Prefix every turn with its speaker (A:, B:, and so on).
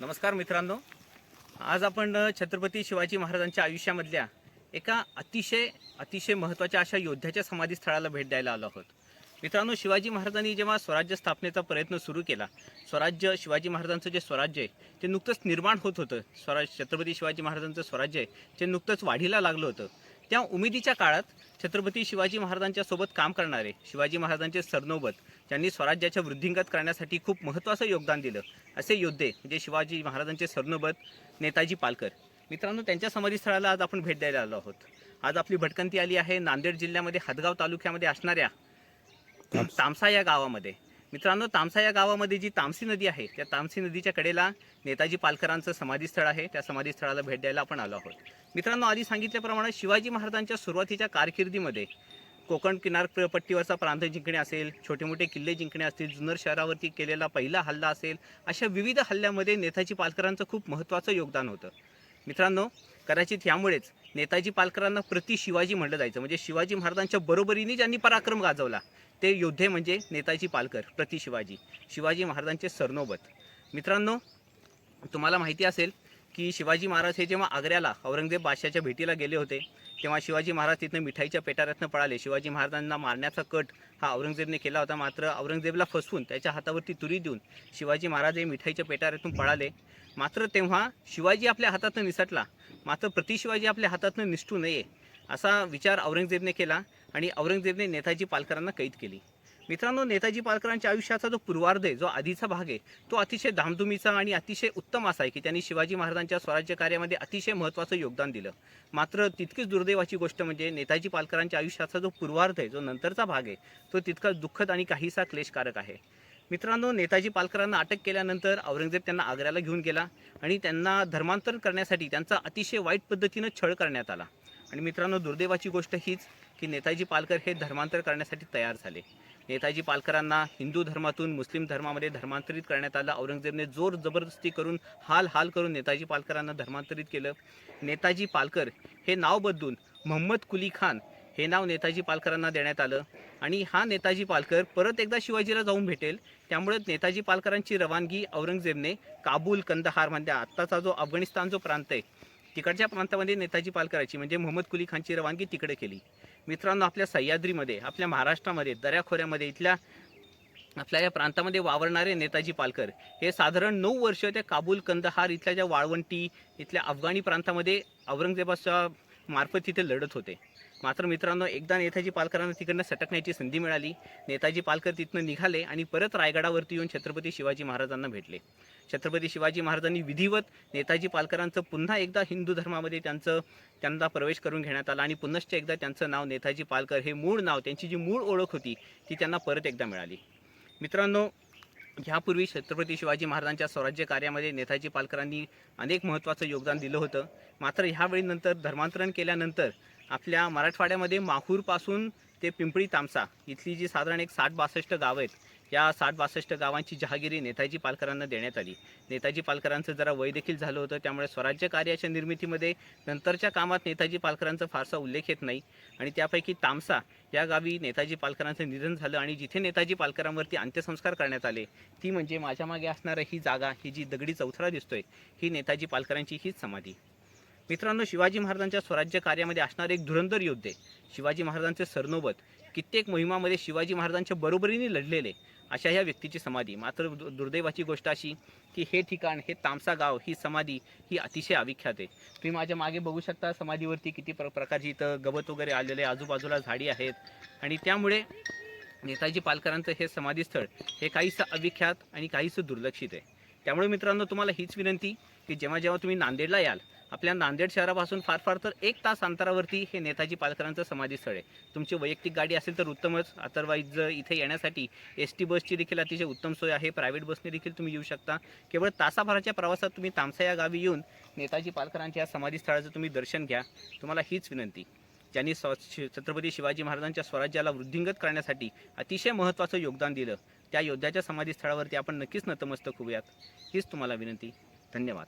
A: नमस्कार मित्रांनो. आज आपण छत्रपती शिवाजी महाराजांच्या आयुष्यामधल्या एका अतिशय अतिशय महत्त्वाच्या अशा योद्ध्याच्या समाधीस्थळाला भेट द्यायला आलो आहोत. मित्रांनो शिवाजी महाराजांनी जेव्हा स्वराज्य स्थापनेचा प्रयत्न सुरू केला स्वराज्य शिवाजी महाराजांचं जे स्वराज्य आहे ते नुकतंच निर्माण होत होतं. स्वराज छत्रपती शिवाजी महाराजांचं स्वराज्य आहे ते नुकतंच वाढीला लागलं होतं. त्या उमेदीच्या काळात छत्रपती शिवाजी महाराजांच्या सोबत काम करणारे शिवाजी महाराजांचे सरनोबत ज्यांनी स्वराज्याच्या वृद्धिंगत करण्यासाठी खूप महत्त्वाचं योगदान दिलं. असे योद्धे म्हणजे शिवाजी महाराजांचे सरनोबत नेताजी पालकर. मित्रांनो त्यांच्या समाधीस्थळाला आज आपण भेट द्यायला आलो आहोत. आज आपली भटकंती आली आहे नांदेड जिल्ह्यामध्ये हदगाव तालुक्यामध्ये असणाऱ्या तामसा या गावामध्ये. मित्रांनो तामसा या गावामध्ये जी तामसी नदी आहे त्या तामसी नदीच्या कडेला नेताजी पालकरांचं समाधीस्थळ आहे. त्या समाधीस्थळाला भेट द्यायला आपण आलो आहोत. मित्रांनो आधी सांगितल्याप्रमाणे शिवाजी महाराजांच्या सुरुवातीच्या कारकिर्दीमध्ये कोकण किनारपट्टीवरचा प्रांत जिंकणे असेल छोटे मोठे किल्ले जिंकणे असतील जुन्नर शहरावरती केलेला पहिला हल्ला असेल अशा विविध हल्ल्यामध्ये नेताजी पालकरांचं खूप महत्त्वाचं योगदान होतं. मित्रांनो कदाचित यामुळेच नेताजी पालकरांना प्रति शिवाजी म्हटलं जायचं. म्हणजे शिवाजी महाराजांच्या बरोबरीने ज्यांनी पराक्रम गाजवला ते योद्धे म्हणजे नेताजी पालकर प्रति शिवाजी. शिवाजी महाराजांचे सरनोबत. मित्रांनो तुम्हाला माहिती असेल की शिवाजी महाराज हे जेव्हा आग्र्याला औरंगजेब बादशाच्या भेटीला गेले होते तेव्हा शिवाजी महाराज तिथनं मिठाईच्या पेटाऱ्यातनं पळाले. शिवाजी महाराजांना मारण्याचा कट हा औरंगजेबने केला होता. मात्र औरंगजेबला फसवून त्याच्या हातावरती तुरी देऊन शिवाजी महाराज हे मिठाईच्या पेटाऱ्यातून पळाले. मात्र तेव्हा शिवाजी आपल्या हातातनं निसटला. मात्र प्रति शिवाजी आपल्या हातातनं निसटू नये असा विचार औरंगजेबने केला आणि औरंगजेबने नेताजी पालकरांना कैद केली. मित्रांनो नेताजी पालकरांच्या आयुष्याचा जो पूर्वार्ध आहे जो आधीचा भाग आहे तो अतिशय धामधुमीचा आणि अतिशय उत्तम असा आहे की त्यांनी शिवाजी महाराजांच्या स्वराज्य कार्यामध्ये अतिशय महत्त्वाचं योगदान दिलं. मात्र तितकीच दुर्दैवाची गोष्ट म्हणजे नेताजी पालकरांच्या आयुष्याचा जो पूर्वार्ध आहे जो नंतरचा भाग आहे तो तितकाच दुःखद आणि काहीसा क्लेशकारक आहे. मित्रांनो नेताजी पालकरांना अटक केल्यानंतर औरंगजेब त्यांना आग्र्याला घेऊन गेला आणि त्यांना धर्मांतर करण्यासाठी त्यांचा अतिशय वाईट पद्धतीनं छळ करण्यात आला. आणि मित्रांनो दुर्दैवाची गोष्ट हीच की नेताजी पालकर हे धर्मांतर करण्यासाठी तयार झाले. नेताजी पालकरांना हिंदू धर्मातून मुस्लिम धर्मामध्ये धर्मांतरित करण्यात आलं. औरंगजेबने जोर जबरदस्ती करून हाल हाल करून नेताजी पालकरांना धर्मांतरित केलं. नेताजी पालकर हे नाव बदलून मोहम्मद कुली खान हे नाव नेताजी पालकरांना देण्यात आलं. आणि हा नेताजी पालकर परत एकदा शिवाजीला जाऊन भेटेल. त्यामुळे नेताजी पालकरांची रवानगी औरंगजेबने काबूल कंदहार म्हणजे आत्ताचा जो अफगाणिस्तान जो प्रांत आहे तिकडच्या प्रांतामध्ये नेताजी पालकराची म्हणजे मोहम्मद कुली खानची रवानगी तिकडे केली. मित्रांनो आपल्या सह्याद्रीमध्ये आपल्या महाराष्ट्रामध्ये दऱ्याखोऱ्यामध्ये इथल्या आपल्या या प्रांतामध्ये वावरणारे नेताजी पालकर हे साधारण नऊ वर्ष त्या काबूल कंदहार इथल्या ज्या वाळवंटी इथल्या अफगाणी प्रांतामध्ये औरंगजेबाच्या मार्फत तिथे लढत होते. मात्र मित्रांनो एकदा नेताजी पालकरांना तिकडनं सटकण्याची संधी मिळाली. नेताजी पालकर तिथनं निघाले आणि परत रायगडावरती येऊन छत्रपती शिवाजी महाराजांना भेटले. छत्रपती शिवाजी महाराजांनी विधिवत नेताजी पालकरांचं पुन्हा एकदा हिंदू धर्मामध्ये त्यांचं त्यांना प्रवेश करून घेण्यात आला आणि पुनश्च एकदा त्यांचं नाव नेताजी पालकर हे मूळ नाव त्यांची जी मूळ ओळख होती ती त्यांना परत एकदा मिळाली. मित्रांनो ह्यापूर्वी छत्रपती शिवाजी महाराजांच्या स्वराज्य कार्यामध्ये नेताजी पालकरांनी अनेक महत्त्वाचं योगदान दिलं होतं. मात्र ह्यावेळी नंतर धर्मांतरण केल्यानंतर आपल्या मराठवाड्यामध्ये माहूरपासून ते पिंपळी तामसा इथली जी साधारण एक साठ बासष्ट गावं आहेत या साठ बासष्ट गावांची जहागिरी नेताजी पालकरांना देण्यात आली. नेताजी पालकरांचं जरा वय देखील झालं होतं त्यामुळे स्वराज्य कार्याच्या निर्मितीमध्ये नंतरच्या कामात नेताजी पालकरांचा फारसा उल्लेख येत नाही. आणि त्यापैकी तामसा या गावी नेताजी पालकरांचं निधन झालं आणि जिथे नेताजी पालकरांवरती अंत्यसंस्कार करण्यात आले ती म्हणजे माझ्या मागे असणारं ही जागा ही जी दगडी चौथरा दिसतोय ही नेताजी पालकरांची हीच समाधी. मित्रांनो शिवाजी महाराजांच्या स्वराज्य कार्यामध्ये असणारे एक धुरंधर योद्धे शिवाजी महाराजांचे सरनोबत कित्येक मोहिमामध्ये शिवाजी महाराजांच्या बरोबरीने लढलेले अशा ह्या व्यक्तीची समाधी. मात्र दु- दुर्दैवाची गोष्ट अशी की हे ठिकाण हे तामसा गाव ही समाधी ही अतिशय अविख्यात आहे. तुम्ही माझ्या मागे बघू शकता समाधीवरती किती प्र प्रकारची इथं गवत वगैरे आलेले आजूबाजूला झाडी आहेत. आणि त्यामुळे नेताजी पालकरांचं हे समाधीस्थळ हे काहीसं अविख्यात आणि काहीसं दुर्लक्षित आहे. त्यामुळे मित्रांनो तुम्हाला हीच विनंती की जेव्हा जेव्हा तुम्ही नांदेडला याल आपल्या नांदेड शहरापासून फार फार तर एक तास अंतरावरती हे नेताजी पालकरांचं समाधीस्थळ आहे. तुमची वैयक्तिक गाडी असेल तर उत्तमच अदरवाईज इथे येण्यासाठी एस टी बसची देखील अतिशय उत्तम सोय आहे प्रायव्हेट बसने देखील तुम्ही येऊ शकता. केवळ तासाभराच्या प्रवासात तुम्ही तामसा या गावी येऊन नेताजी पालकरांच्या या समाधीस्थळाचं तुम्ही दर्शन घ्या. तुम्हाला हीच विनंती. ज्यांनी स्व शि- छत्रपती शिवाजी महाराजांच्या स्वराज्याला वृद्धिंगत करण्यासाठी अतिशय महत्त्वाचं योगदान दिलं त्या योद्ध्याच्या समाधीस्थळावरती आपण नक्कीच नतमस्तक होऊयात. हीच तुम्हाला विनंती. धन्यवाद.